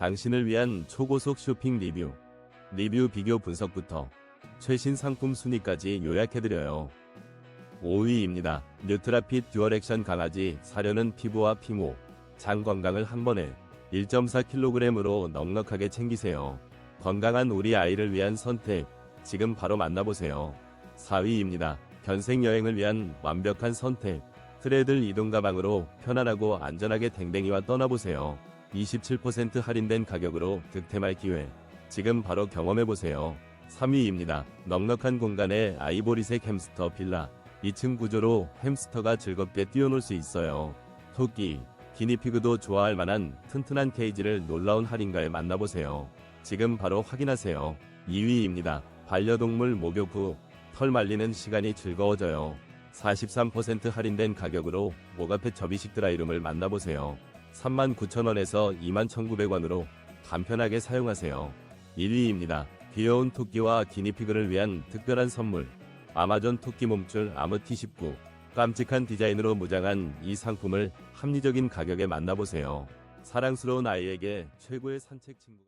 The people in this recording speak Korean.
당신을 위한 초고속 쇼핑 리뷰. 리뷰 비교 분석부터 최신 상품 순위까지 요약해드려요. 5위입니다. 뉴트라핏 듀얼 액션 강아지 사려는 피부와 피모, 장 건강을 한 번에 1.4kg으로 넉넉하게 챙기세요. 건강한 우리 아이를 위한 선택, 지금 바로 만나보세요. 4위입니다. 견생 여행을 위한 완벽한 선택. 트레들 이동 가방으로 편안하고 안전하게 댕댕이와 떠나보세요. 27% 할인된 가격으로 득템할 기회. 지금 바로 경험해보세요. 3위입니다. 넉넉한 공간에 아이보리색 햄스터 빌라. 2층 구조로 햄스터가 즐겁게 뛰어놀 수 있어요. 토끼, 기니피그도 좋아할 만한 튼튼한 케이지를 놀라운 할인가에 만나보세요. 지금 바로 확인하세요. 2위입니다. 반려동물 목욕 후 털 말리는 시간이 즐거워져요. 43% 할인된 가격으로 모가펫 접이식 드라이룸을 만나보세요. 39,000원에서 21,900원으로 간편하게 사용하세요. 1위입니다. 귀여운 토끼와 기니피그를 위한 특별한 선물. 아마존 토끼 몸줄 아무티19. 깜찍한 디자인으로 무장한 이 상품을 합리적인 가격에 만나보세요. 사랑스러운 아이에게 최고의 산책 친구.